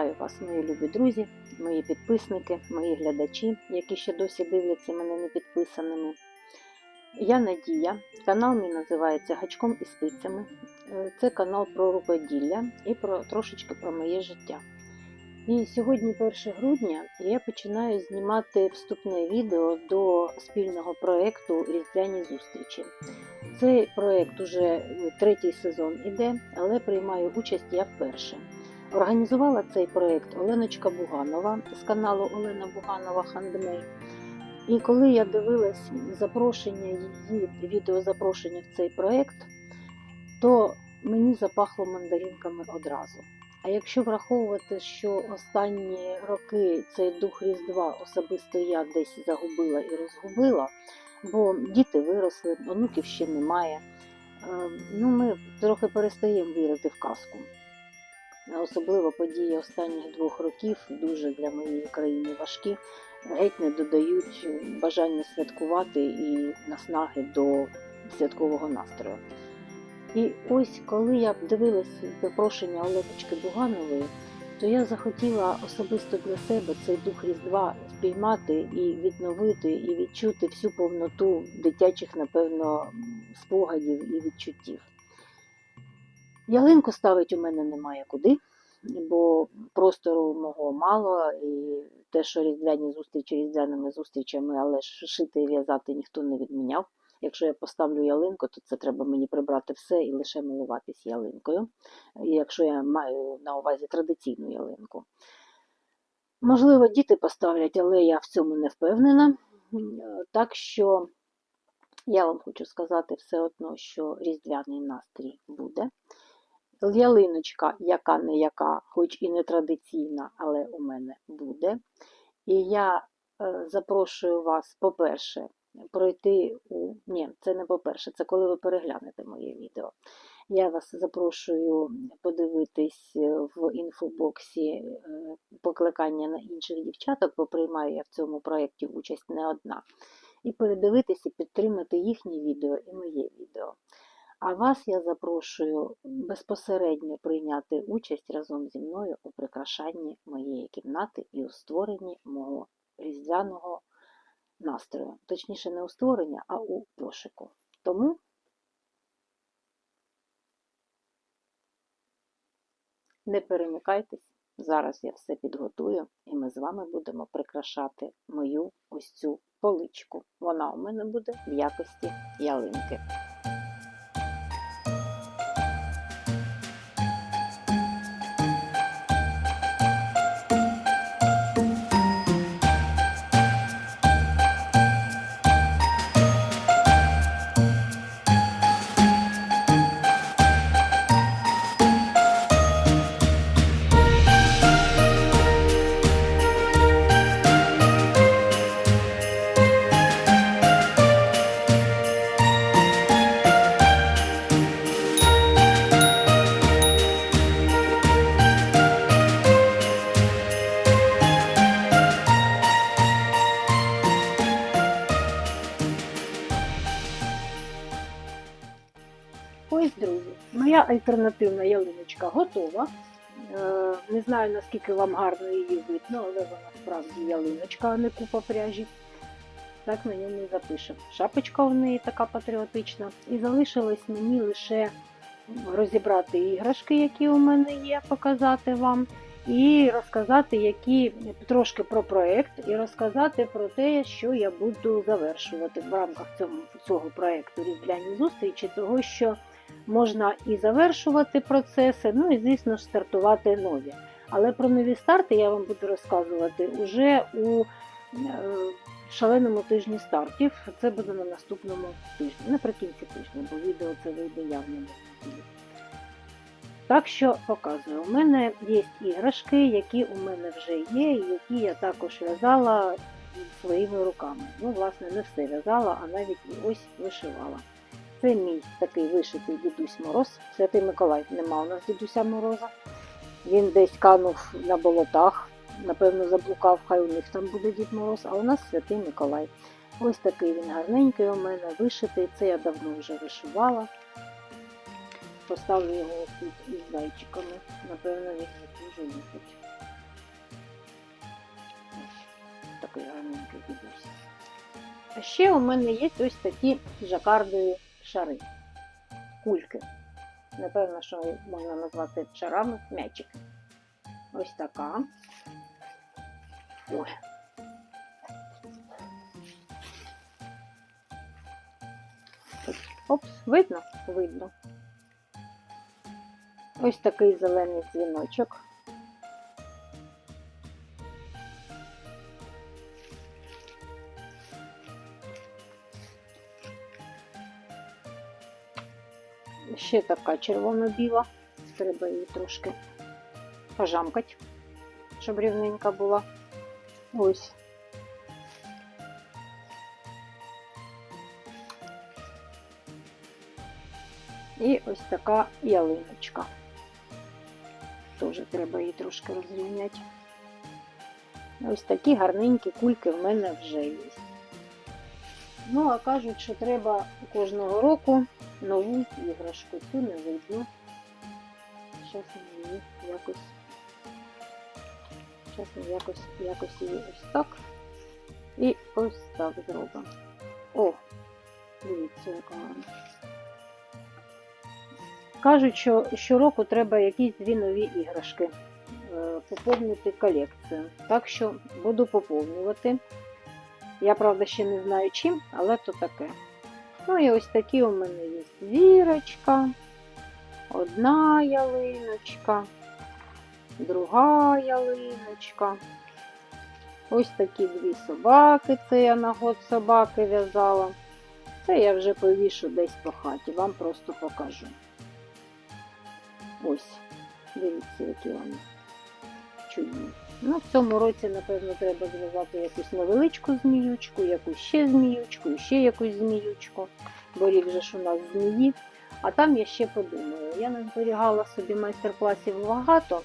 Вітаю вас, мої любі друзі, мої підписники, мої глядачі, які ще досі дивляться мене не підписаними. Я Надія, канал мій називається Гачком і спицями. Е, Це канал про рукоділля і про трошечки про моє життя. І сьогодні, 1 грудня, я починаю знімати вступне відео до спільного проєкту Різдвяні зустрічі. Цей проєкт уже третій сезон іде, але приймаю участь я вперше. Організувала цей проєкт Оленочка Буганова з каналу Олена Буганова Хандмей. І коли я дивилась запрошення її відеозапрошення в цей проєкт, то мені запахло мандаринками одразу. А якщо враховувати, що останні роки цей дух Різдва особисто я десь загубила і розгубила, бо діти виросли, онуків ще немає, е, ну ми трохи перестаємо вірити в казку. Особливо події останніх двох років дуже для моєї країни важкі, геть не додають бажання святкувати і наснаги до святкового настрою. І ось коли я дивилась запрошення Оленочки Буганової, то я захотіла особисто для себе цей дух Різдва спіймати і відновити, і відчути всю повноту дитячих, напевно, спогадів і відчуттів. Ялинку ставить у мене немає куди, бо простору мого мало, і те, що різдвяні зустрічі різдвяними зустрічами, але шити і в'язати ніхто не відміняв. Якщо я поставлю ялинку, то це треба мені прибрати все і лише милуватись ялинкою, якщо я маю на увазі традиційну ялинку. Можливо, діти поставлять, але я в цьому не впевнена. Так що я вам хочу сказати все одно, що різдвяний настрій буде. Ялиночка, яка не яка, хоч і не традиційна, але у мене буде. І я е, запрошую вас, по-перше, пройти у. Ні, це не по-перше, це коли ви переглянете моє відео. Я вас запрошую подивитись в інфобоксі е, покликання на інших дівчаток, бо приймаю я в цьому проєкті участь не одна. І передивитись і підтримати їхнє відео і моє відео. А вас я запрошую безпосередньо прийняти участь разом зі мною у прикрашанні моєї кімнати і у створенні мого різдвяного настрою. Точніше, не у створенні, а у пошуку. Тому не перемикайтесь, зараз я все підготую, і ми з вами будемо прикрашати мою ось цю поличку. Вона у мене буде в якості ялинки. Моя альтернативна ялиночка готова. Е, Не знаю, наскільки вам гарно її видно, але вона справді ялиночка, а не купа пряжі. Так на ньому і запишемо. Шапочка в неї така патріотична. І залишилось мені лише розібрати іграшки, які у мене є, показати вам. І розказати, які трошки про проєкт, і розказати про те, що я буду завершувати в рамках цього, цього проєкту Різдвяні зустрічі, того що можна і завершувати процеси, ну і, звісно ж, стартувати нові. Але про нові старти я вам буду розказувати уже у е, шаленому тижні стартів. Це буде на наступному тижні, наприкінці тижня, бо відео це вийде явно. Так що показую, у мене є іграшки, які у мене вже є, і які я також в'язала своїми руками. Ну, власне, не все в'язала, а навіть і ось вишивала. Це мій такий вишитий дідусь Мороз. Святий Миколай нема у нас дідуся Мороза. Він десь канув на болотах, напевно, заблукав, хай у них там буде Дід Мороз, а у нас Святий Миколай. Ось такий він гарненький у мене, вишитий. Це я давно вже вишивала. Поставлю його тут із зайчиками. Напевно, він їх дуже любить. такий гарненький дідусь. А ще у мене є ось такі жакардові шари, кульки. Напевно, що можна назвати шарами м'ячики. Ось така. Ой. Опс, видно? Видно. Ось такий зелений дзвіночок. Ще така червоно-біла. Треба її трошки пожамкати, щоб рівненька була. Ось. І ось така ялиночка. Теж треба її трошки розрівняти. Ось такі гарненькі кульки в мене вже є. Ну, а кажуть, що треба кожного року нову іграшку. Цю не видно. Зараз її якось. Зараз якось, якось її ось так. І ось так зробимо. О, дивіться, яка гарна. Кажуть, що щороку треба якісь дві нові іграшки е, поповнити колекцію. Так що буду поповнювати. Я, правда, ще не знаю чим, але то таке. Ну і ось такі у мене є зірочка, одна ялиночка, друга ялиночка. Ось такі дві собаки, це я на год собаки в'язала. Це я вже повішу десь по хаті, вам просто покажу. Ось, дивіться, які вони чудні. Ну, в цьому році, напевно, треба зв'язати якусь невеличку зміючку, якусь ще зміючку, ще якусь зміючку, бо рік же ж у нас змії. А там я ще подумаю. Я не зберігала собі майстер-класів багато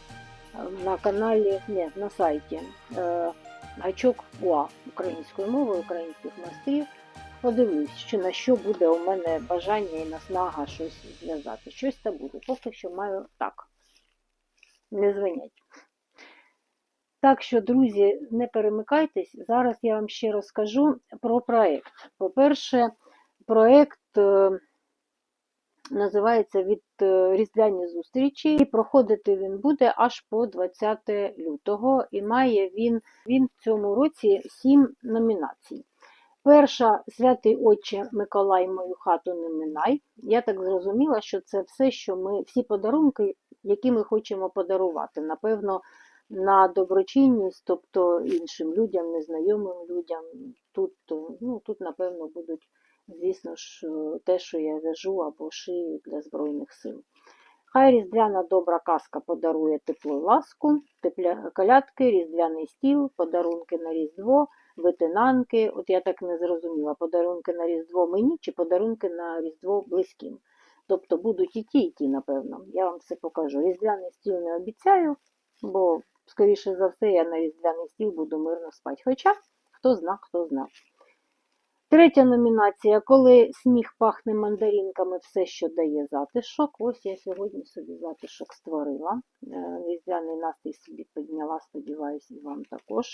е, на каналі, ні, на сайті е, гачок УА українською мовою, українських майстрів. Подивлюсь, що на що буде у мене бажання і наснага щось зв'язати. Щось та буде. Поки що маю так. Не звинять. Так що, друзі, не перемикайтесь. Зараз я вам ще розкажу про проєкт. По-перше, проєкт е, називається від е, Різдвяні зустрічі, і проходити він буде аж по 20 лютого, і має він, він в цьому році 7 номінацій. Перша святий Отче Миколай, мою хату не минай. Я так зрозуміла, що це все, що ми, всі подарунки, які ми хочемо подарувати. Напевно, на доброчинність, тобто іншим людям, незнайомим людям. Тут, ну, тут напевно, будуть, звісно ж, те, що я в'яжу або шию для Збройних сил. Хай різдвяна добра казка подарує тепло ласку, тепля колядки, різдвяний стіл, подарунки на Різдво, витинанки. От я так не зрозуміла, подарунки на Різдво мені чи подарунки на Різдво близьким. Тобто будуть і ті, і ті, напевно. Я вам все покажу. Різдвяний стіл не обіцяю, бо, скоріше за все, я на різдвяний стіл буду мирно спати. Хоча, хто зна, хто знав. Третя номінація, коли сніг пахне мандаринками, все, що дає затишок. Ось я сьогодні собі затишок створила. Е, Різдвяний настрій собі підняла, сподіваюся, і вам також.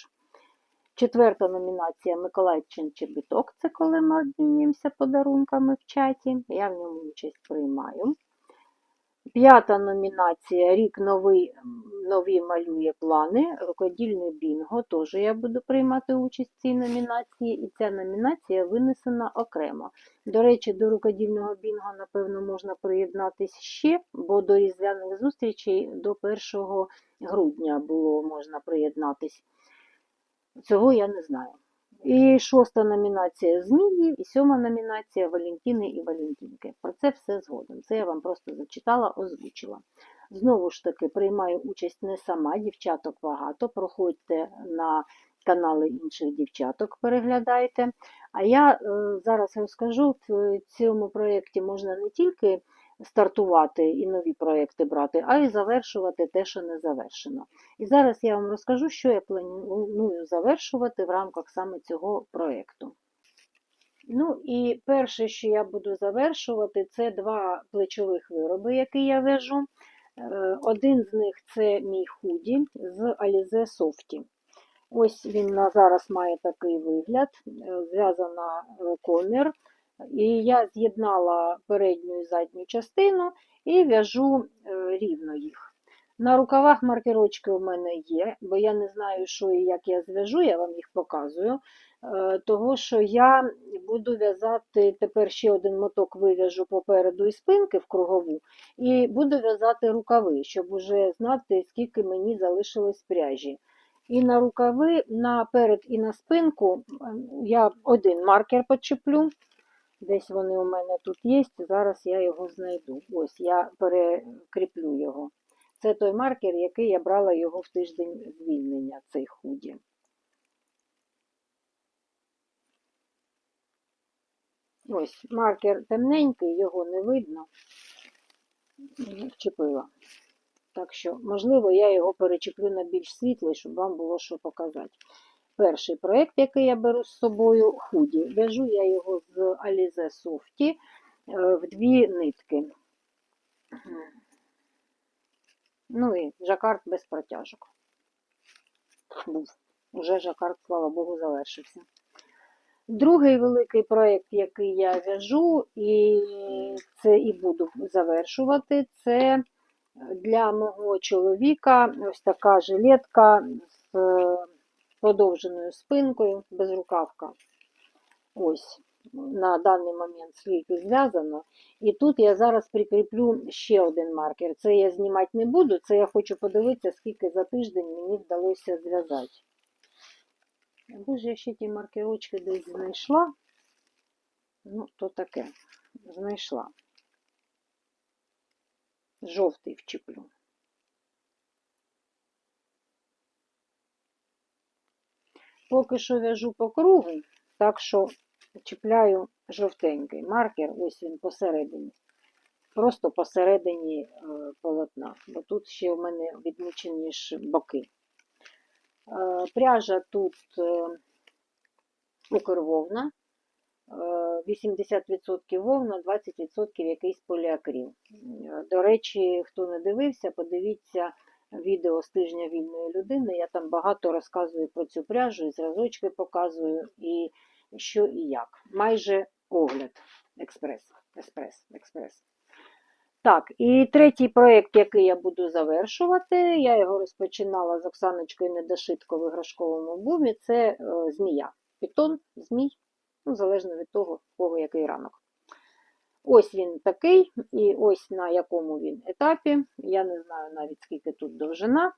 Четверта номінація Миколайчин Чебіток. Це коли ми обмінюємося подарунками в чаті. Я в ньому участь приймаю. П'ята номінація Рік новий, нові малює плани. Рукодільне бінго. Теж я буду приймати участь в цій номінації, і ця номінація винесена окремо. До речі, до рукодільного бінго, напевно, можна приєднатися ще, бо до різдвяних зустрічей до 1 грудня було можна приєднатись. Цього я не знаю. І шоста номінація Змії, і сьома номінація Валентини і Валентинки. Про це все згодом. Це я вам просто зачитала, озвучила. Знову ж таки, приймаю участь не сама, дівчаток багато. Проходьте на канали інших дівчаток, переглядайте. А я е, зараз розкажу, в цьому проєкті можна не тільки стартувати і нові проєкти брати, а й завершувати те, що не завершено. І зараз я вам розкажу, що я планую завершувати в рамках саме цього проєкту. Ну і перше, що я буду завершувати, це два плечових вироби, які я вяжу. Е, Один з них це мій худі з Alize Softy. Ось він на зараз має такий вигляд, е, зв'язана е, комір. І я з'єднала передню і задню частину і в'яжу е, рівно їх. На рукавах маркерочки у мене є, бо я не знаю, що і як я зв'яжу, я вам їх показую. Е, Того, що я буду в'язати тепер ще один моток вив'яжу попереду і спинки в кругову, і буду в'язати рукави, щоб уже знати, скільки мені залишилось пряжі. І на рукави, наперед і на спинку ем, я один маркер почеплю. Десь вони у мене тут є, зараз я його знайду. Ось я перекріплю його. Це той маркер, який я брала його в тиждень звільнення, цей худі. Ось маркер темненький, його не видно. Вчепила. Так що, можливо, я його перечеплю на більш світлий, щоб вам було що показати. Перший проєкт, який я беру з собою, худі. В'яжу я його з Alize Softy е, в дві нитки. Ну і жакард без протяжок. Був. Уже жакард, слава Богу, завершився. Другий великий проєкт, який я в'яжу, і це і буду завершувати, це для мого чоловіка ось така жилетка з подовженою спинкою, безрукавка. Ось, на даний момент скільки зв'язано. І тут я зараз прикріплю ще один маркер. Це я знімати не буду, це я хочу подивитися, скільки за тиждень мені вдалося зв'язати. Або ж я ще ті маркерочки десь знайшла. Ну, то таке. Знайшла. Жовтий вчеплю. Поки що в'яжу по кругу, так що чіпляю жовтенький маркер, ось він посередині. Просто посередині е, полотна, бо тут ще в мене відмічені ж боки. Е, Пряжа тут е, укрвовна, е, 80% вовна, 20% якийсь поліакрил. Е, До речі, хто не дивився, подивіться відео з тижня вільної людини. Я там багато розказую про цю пряжу, і зразочки показую, і що і як. Майже огляд. Експрес, еспрес, експрес. Так, і третій проєкт, який я буду завершувати, я його розпочинала з Оксаночкою Недошитко в іграшковому бумі, це е, змія. Пітон, змій, ну, залежно від того, в кого який ранок. Ось він такий, і ось на якому він етапі. Я не знаю навіть скільки тут довжина.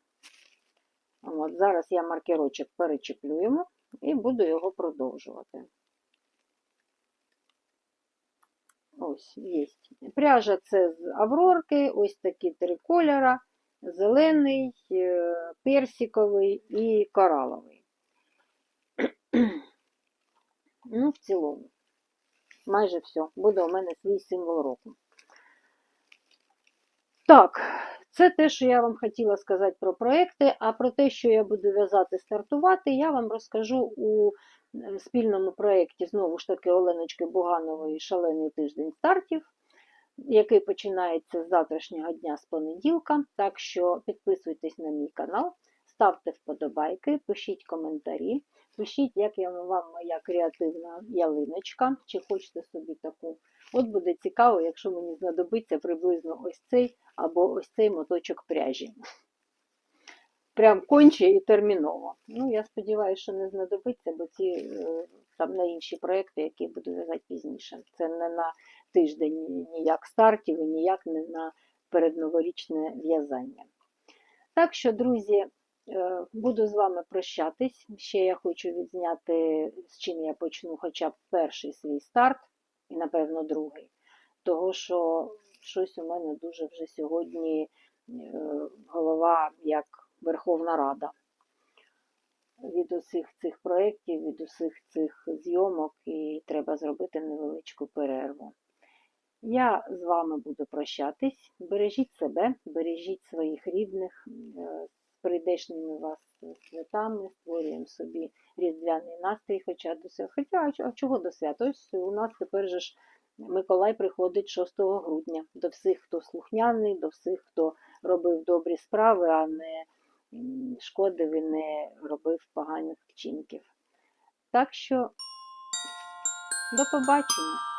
От, зараз я маркерочок перечеплю йому і буду його продовжувати. Ось, є. Пряжа це з аврорки, ось такі три кольора: зелений, е, персиковий і кораловий. Ну, в цілому майже все. Буде у мене свій символ року. Так, це те, що я вам хотіла сказати про проекти, а про те, що я буду в'язати стартувати, я вам розкажу у спільному проєкті, знову ж таки, Оленочки Буганової Шалений тиждень стартів, який починається з завтрашнього дня з понеділка. Так що підписуйтесь на мій канал, ставте вподобайки, пишіть коментарі. Пишіть, як я вам моя креативна ялиночка, чи хочете собі таку. От буде цікаво, якщо мені знадобиться приблизно ось цей або ось цей моточок пряжі. Прям конче і терміново. Ну, я сподіваюся, що не знадобиться, бо ці е, там на інші проекти, які буду в'язати пізніше. Це не на тиждень ніяк стартів і ніяк не на передноворічне в'язання. Так що, друзі, Буду з вами прощатись. Ще я хочу відзняти, з чим я почну хоча б перший свій старт, і, напевно, другий. Того, що щось у мене дуже вже сьогодні е, голова як Верховна Рада. Від усіх цих проєктів, від усіх цих зйомок, і треба зробити невеличку перерву. Я з вами буду прощатись. Бережіть себе, бережіть своїх рідних. Прийдешніми вас святами, створюємо собі різдвяний настрій, хоча до свят. Хоча а чого до свят? Ось у нас тепер же ж Миколай приходить 6 грудня до всіх, хто слухняний, до всіх, хто робив добрі справи, а не шкодив і не робив поганих вчинків. Так що до побачення!